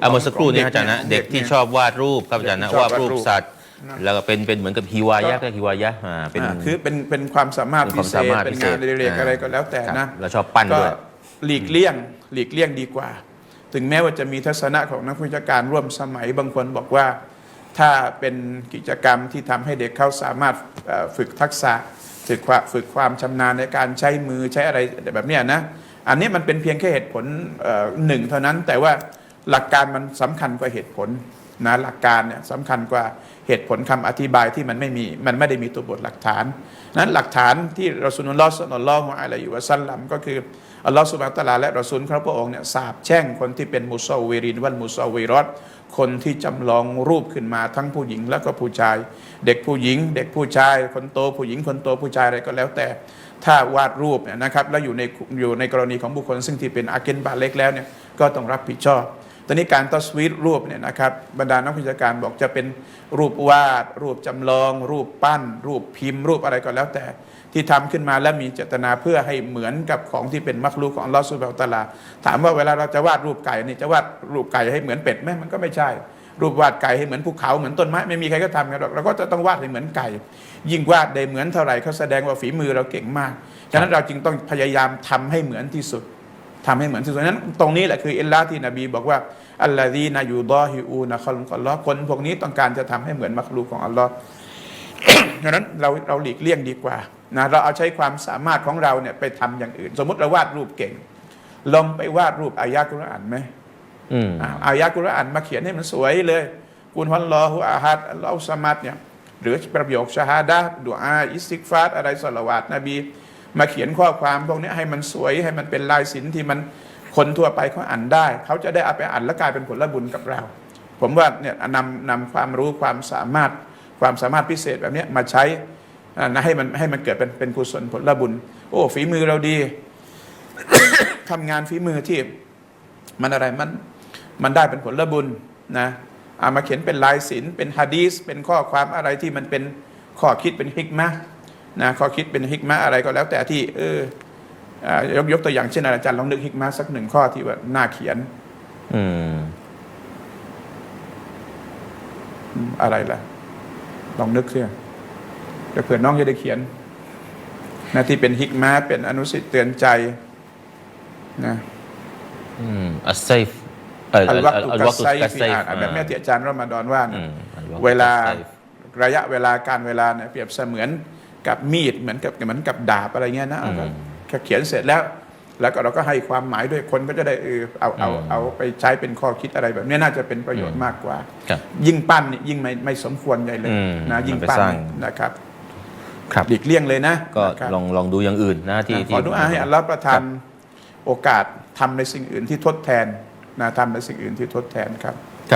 เอาเมื่อสักครู่นี้ขงอาจารย์นะขงเด็กที่นี่ยชอบวาดรูปครับอาจารย์นะเด็กที่ชอบวาดรูปวาดรูปสัตว์นะแล้วก็เป็นเป็นเหมือนกับฮิวายะก็ฮิวายะอ่าเป็น อ่าคือเป็นเป็นความสามารถเป็นคพิวามเศสาษมารถเป็นพิเศงาษนเรียกอ่าอะไรก็แล้วแต่ครันะบแล้วชอบปั้นก็ด้วย หลีกเลี่ยงหลีกเลี่ยงดีกว่า ถึงแม้ว่าจะมีทัศนะของนักวิชาการร่วมสมัยบางคนบอกว่า ถ้าเป็นกิจกรรมที่ทำให้เด็กเขาสามารถเอ่อฝึกทักษะฝึกความฝึกความชำนาญในการใช้มือใช้อะไรแบบเนี้ยนะ อันนี้มันเป็นเพียงแค่เหตุผลเอ่อหนึ่งเท่านั้นแต่ว่า หลักการมันสำคัญกว่าเหตุผลนะหลักการเนี่ยสำคัญกว่าเหตุผลคำอธิบายที่มันไม่มีมันไม่ได้มีตัวบทหลักฐาน นั้นหลักฐานที่รอสูลุลลอฮ์ศ็อลลัลลอฮุอะลัยฮิวะซัลลัมก็คืออัลลอฮ์สุบฮานะฮูวะตะอาลาและรอซูลของพระองค์เนี่ยสาบแช่งคนที่เป็นมุซอวิรินวัลมุซอวิรอตคนที่จำลองรูปขึ้นมาทั้งผู้หญิงและก็ผู้ชาย เด็กผู้หญิง เด็กผู้ชาย คนโตผู้หญิงคนโตผู้ชายอะไรก็แล้วแต่ถ้าวาดรูปเนี่ยนะครับแล้วอยู่ในอยู่ในกรณีของบุคคลซึ่งที่เป็นอาเกนบาเล็กแล้วเนี่ยก็ต้องรับผิดชอบ ตอนนี้การตัสวีตรูปเนี่ยนะครับบรรดานักวิชาการบอกจะเป็นรูปวาด รูปจำลอง รูปปั้น รูปพิมพ์ รูปอะไรก็แล้วแต่ที่ทำขึ้นมาแล้วมีเจตนาเพื่อให้เหมือนกับของที่เป็นมักลูกของลอสุบฮานะฮูวะตาลา ถามว่าเวลาเราจะวาดรูปไก่นี่จะวาดรูปไก่ให้เหมือนเป็ดไหมมันก็ไม่ใช่ รูปวาดไก่ให้เหมือนภูเขาเหมือนต้นไม้ไม่มีใครก็ทำกันหรอกเราก็จะต้องวาดให้เหมือนไก่ ยิ่งวาดได้เหมือนเท่าไหร่เขาแสดงว่าฝีมือเราเก่งมากฉะนั้นเราจึงต้องพยายามทำให้เหมือนที่สุด ทำให้เหมือนที่สุดนั้น ตรงนี้แหละคืออิลลาที่นบีบอกว่าอัลลอฮีนายูดอฮิอูนะคอลอัลลอฮ์คนพวกนี้ต้องการจะทำให้เหมือนมักลูกของอัลลอฮ์ฉะนั้นเราเราหลีกเลี่ยงดีกว่านะเราเอาใช้ความสามารถของเราเนี่ยไปทำอย่างอื่น สมมติเราวาดรูปเก่ง ลองไปวาดรูปอายะกุรอานไหมอืมอ่าอายะกุรอานมาเขียนให้มันสวยเลยกุลฮัลลอฮุอาฮัดอัลลอฮุสมัดเนี่ยหรือประโยคชาฮาดะห์ดุอาอิสติกฟาร์อะไรสละวาตนบี มาเขียนข้อความพวกนี้ให้มันสวยให้มันเป็นลายศิลป์ที่มันคนทั่วไปเขาอ่านได้ เขาจะได้เอาไปอ่านและกลายเป็นผลบุญกับเรา ผมว่าเนี่ยนำนำความรู้ความสามารถความสามารถพิเศษแบบนี้มาใช้นะให้มันให้มันเกิดเป็นเป็นกุศลผลบุญ โอ้ฝีมือเราดีทำงานฝีมือที่มันอะไรมันมันได้เป็นผลบุญนะเอามาเขียนเป็นลายศิลป์เป็นฮะดีสเป็นข้อความอะไรที่มันเป็นข้อคิดเป็นฮิกมะห์ นะข้อคิดเป็นฮิกมะห์อะไรก็แล้วแต่ที่เอออ่ายกยกตัวอย่างเช่นอะไรอาจารย์ลองนึกฮิกมะห์สักหนึ่งข้อที่ว่าน่าเขียน อืมอืมอะไรล่ะ ลองนึกเสียเดี๋ยวเผื่อน้องจะได้เขียนนะที่เป็นฮิกมะห์เป็นอนุสิตเตือนใจนะอืมอัสไซฟเอ่ออัลวักตุอัลกัวัสกตุไซกัสฟีไซฟอ่านแบบแม่ที่อาจารย์รอมฎอนว่านะอืมอัลวักตุเวลากัสไซฟระยะเวลาการเวลาเนี่ยเปรียบเสมือน กับมีดเหมือนกับเหมือนกับดาบอะไรเงี้ยนะอืมแค่เขียนเสร็จแล้ว แล้วก็เราก็ให้ความหมายด้วยคนก็จะได้เออเอาเอาอืมเอาไปใช้เป็นข้อคิดอะไรแบบนี้น่าจะเป็นประโยชน์มากกว่าครับยิ่งปั้นนี่ยิ่งไม่ไม่สมควรใหญ่เลยอืมนะยิ่งมันไปปั้นสร้างนะครับครับหลีกเลี่ยงเลยนะ ก็นะครับลองลองดูอย่างอื่นนะที่ขที่อดุอาให้อัลลอฮ์ประทานโอกาสทำในสิ่งอื่นที่ทดแทนนะทำในสิ่งอื่นที่ทดแทนครับครับ